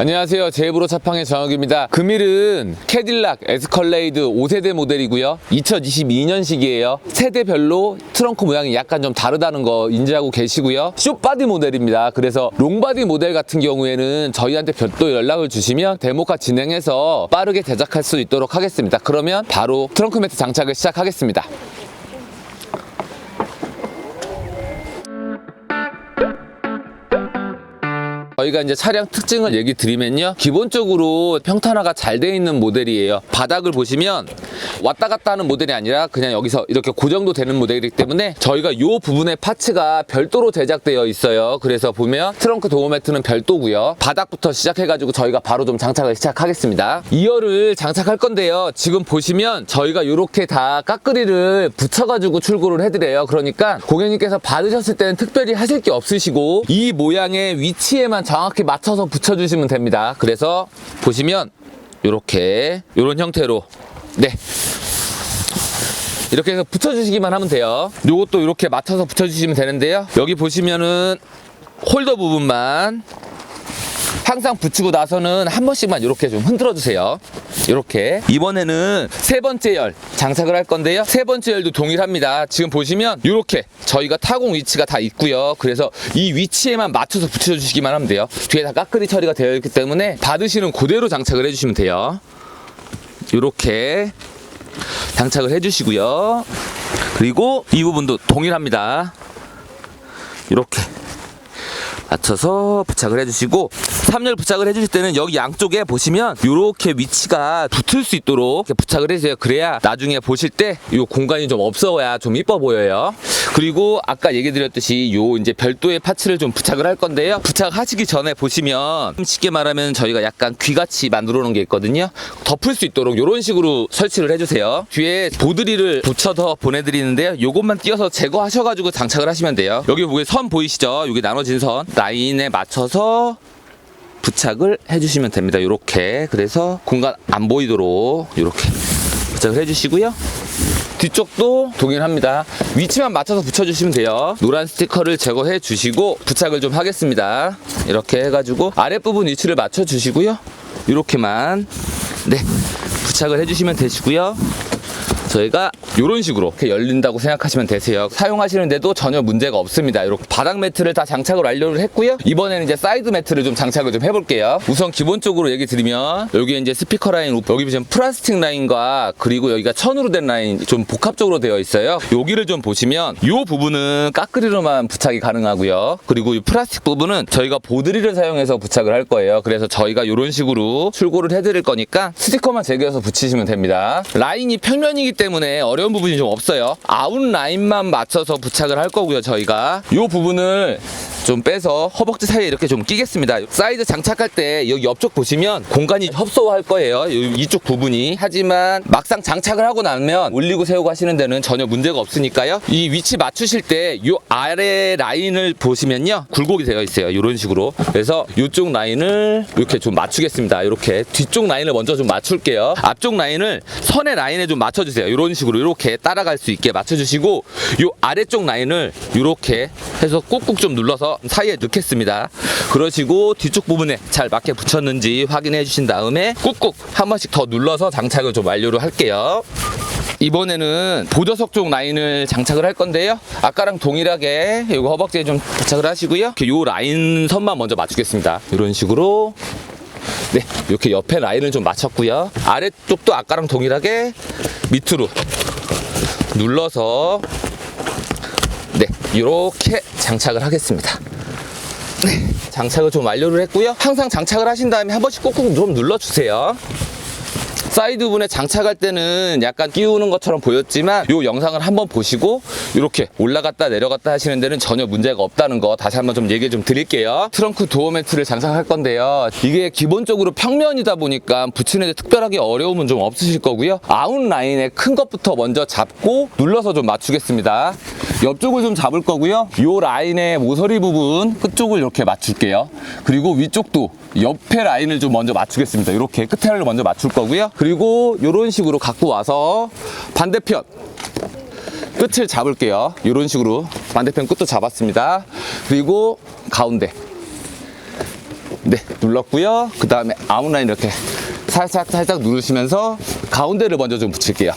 안녕하세요. 제이브로 차팡의 정혁입니다. 금일은 캐딜락 에스컬레이드 5세대 모델이고요. 2022년식이에요. 세대별로 트렁크 모양이 약간 좀 다르다는 거 인지하고 계시고요. 숏바디 모델입니다. 그래서 롱바디 모델 같은 경우에는 저희한테 별도 연락을 주시면 데모카 진행해서 빠르게 제작할 수 있도록 하겠습니다. 그러면 바로 트렁크 매트 장착을 시작하겠습니다. 저희가 이제 차량 특징을 얘기 드리면요. 기본적으로 평탄화가 잘 돼 있는 모델이에요. 바닥을 보시면 왔다 갔다 하는 모델이 아니라 그냥 여기서 이렇게 고정도 되는 모델이기 때문에 저희가 이 부분의 파츠가 별도로 제작되어 있어요. 그래서 보면 트렁크 도어 매트는 별도고요. 바닥부터 시작해가지고 저희가 바로 좀 장착을 시작하겠습니다. 2열을 장착할 건데요. 지금 보시면 저희가 이렇게 다 까끄리를 붙여가지고 출고를 해드려요. 그러니까 고객님께서 받으셨을 때는 특별히 하실 게 없으시고 이 모양의 위치에만 정확히 맞춰서 붙여주시면 됩니다. 그래서 보시면 이렇게 이런 형태로 네 이렇게 해서 붙여주시기만 하면 돼요. 요것도 이렇게 맞춰서 붙여주시면 되는데요. 여기 보시면은 홀더 부분만 항상 붙이고 나서는 한 번씩만 이렇게 좀 흔들어 주세요. 이렇게 이번에는 세 번째 열 장착을 할 건데요. 세 번째 열도 동일합니다. 지금 보시면 이렇게 저희가 타공 위치가 다 있고요. 그래서 이 위치에만 맞춰서 붙여 주시기만 하면 돼요. 뒤에 다 까끄리 처리가 되어 있기 때문에 받으시는 그대로 장착을 해 주시면 돼요. 이렇게 장착을 해 주시고요. 그리고 이 부분도 동일합니다. 이렇게 맞춰서 부착을 해주시고 3열 부착을 해주실 때는 여기 양쪽에 보시면 이렇게 위치가 붙을 수 있도록 이렇게 부착을 해주세요. 그래야 나중에 보실 때 이 공간이 좀 없어야 좀 이뻐 보여요. 그리고 아까 얘기 드렸듯이 요 이제 별도의 파츠를 좀 부착을 할 건데요. 부착하시기 전에 보시면 쉽게 말하면 저희가 약간 귀같이 만들어 놓은 게 있거든요. 덮을 수 있도록 이런 식으로 설치를 해주세요. 뒤에 보드리를 붙여서 보내드리는데요. 요것만 띄어서 제거하셔가지고 장착을 하시면 돼요. 여기 보기 선 보이시죠? 여기 나눠진 선. 라인에 맞춰서 부착을 해주시면 됩니다. 이렇게 그래서 공간 안 보이도록 이렇게 부착을 해주시고요. 뒤쪽도 동일합니다. 위치만 맞춰서 붙여주시면 돼요. 노란 스티커를 제거해 주시고 부착을 좀 하겠습니다. 이렇게 해가지고 아랫부분 위치를 맞춰 주시고요. 이렇게만 네 부착을 해주시면 되시고요. 저희가 이런 식으로 이렇게 열린다고 생각하시면 되세요. 사용하시는데도 전혀 문제가 없습니다. 이렇게 바닥 매트를 다 장착을 완료를 했고요. 이번에는 이제 사이드 매트를 좀 장착을 좀 해볼게요. 우선 기본적으로 얘기 드리면 여기 이제 스피커 라인, 여기 보시면 플라스틱 라인과 그리고 여기가 천으로 된 라인 좀 복합적으로 되어 있어요. 여기를 좀 보시면 이 부분은 까끄리로만 부착이 가능하고요. 그리고 이 플라스틱 부분은 저희가 보드리를 사용해서 부착을 할 거예요. 그래서 저희가 이런 식으로 출고를 해드릴 거니까 스티커만 제거해서 붙이시면 됩니다. 라인이 평면이기 때문에 어려운 부분이 좀 없어요. 아웃 라인만 맞춰서 부착을 할 거고요. 저희가 이 부분을 좀 빼서 허벅지 사이에 이렇게 좀 끼겠습니다. 사이드 장착할 때 여기 옆쪽 보시면 공간이 협소할 거예요. 이- 이쪽 부분이. 하지만 막상 장착을 하고 나면 올리고 세우고 하시는 데는 전혀 문제가 없으니까요. 이 위치 맞추실 때 이 아래 라인을 보시면요. 굴곡이 되어 있어요. 이런 식으로. 그래서 이쪽 라인을 이렇게 좀 맞추겠습니다. 이렇게 뒤쪽 라인을 먼저 좀 맞출게요. 앞쪽 라인을 선의 라인에 좀 맞춰주세요. 이런 식으로 이렇게 따라갈 수 있게 맞춰주시고 이 아래쪽 라인을 이렇게 해서 꾹꾹 좀 눌러서 사이에 넣겠습니다. 그러시고 뒤쪽 부분에 잘 맞게 붙였는지 확인해 주신 다음에 꾹꾹 한 번씩 더 눌러서 장착을 좀 완료를 할게요. 이번에는 보조석 쪽 라인을 장착을 할 건데요. 아까랑 동일하게 이거 허벅지에 좀 부착을 하시고요. 요 라인 선만 먼저 맞추겠습니다. 이런 식으로 네, 이렇게 옆에 라인을 좀 맞췄고요. 아래쪽도 아까랑 동일하게 밑으로 눌러서 네, 이렇게 장착을 하겠습니다. 네, 장착을 좀 완료를 했고요. 항상 장착을 하신 다음에 한 번씩 꾹꾹 좀 눌러주세요. 사이드 부분에 장착할 때는 약간 끼우는 것처럼 보였지만 이 영상을 한번 보시고 이렇게 올라갔다 내려갔다 하시는 데는 전혀 문제가 없다는 거 다시 한번 좀 얘기 좀 드릴게요. 트렁크 도어 매트를 장착할 건데요. 이게 기본적으로 평면이다 보니까 붙이는데 특별하게 어려움은 좀 없으실 거고요. 아웃 라인에 큰 것부터 먼저 잡고 눌러서 좀 맞추겠습니다 옆쪽을 좀 잡을 거고요. 이 라인의 모서리 부분 끝쪽을 이렇게 맞출게요. 그리고 위쪽도 옆에 라인을 좀 먼저 맞추겠습니다. 이렇게 끝에를 먼저 맞출 거고요. 그리고 이런 식으로 갖고 와서 반대편 끝을 잡을게요. 이런 식으로 반대편 끝도 잡았습니다. 그리고 가운데. 네, 눌렀고요. 그 다음에 아웃라인 이렇게 살짝 살짝 누르시면서 가운데를 먼저 좀 붙일게요.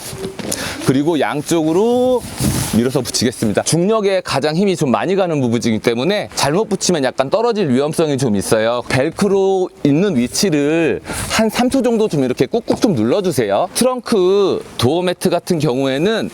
그리고 양쪽으로 밀어서 붙이겠습니다. 중력에 가장 힘이 좀 많이 가는 부분이기 때문에 잘못 붙이면 약간 떨어질 위험성이 좀 있어요. 벨크로 있는 위치를 한 3초 정도 좀 이렇게 꾹꾹 좀 눌러주세요. 트렁크 도어 매트 같은 경우에는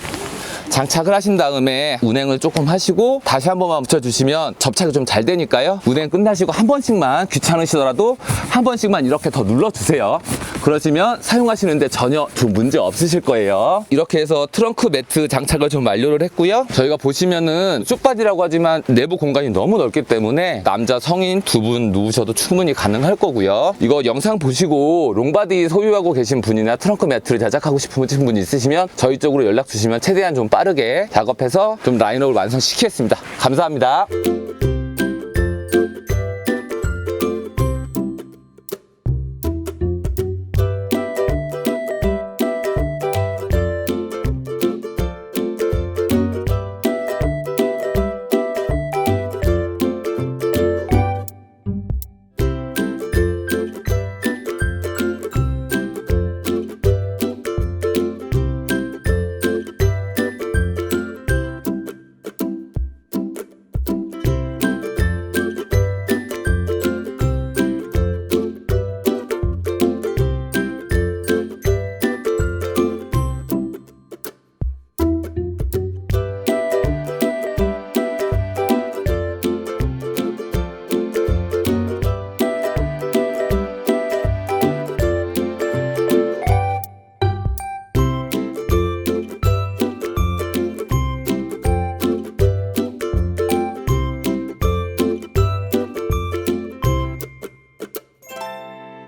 장착을 하신 다음에 운행을 조금 하시고 다시 한 번만 붙여주시면 접착이 좀 잘 되니까요. 운행 끝나시고 한 번씩만 귀찮으시더라도 한 번씩만 이렇게 더 눌러주세요. 그러시면 사용하시는데 전혀 좀 문제 없으실 거예요. 이렇게 해서 트렁크 매트 장착을 좀 완료를 했고요. 저희가 보시면은 쑥바지라고 하지만 내부 공간이 너무 넓기 때문에 남자 성인 두 분 누우셔도 충분히 가능할 거고요. 이거 영상 보시고 롱바디 소유하고 계신 분이나 트렁크 매트를 제작하고 싶은 분 있으시면 저희 쪽으로 연락 주시면 최대한 좀 빠르게 작업해서 좀 라인업을 완성시키겠습니다. 감사합니다.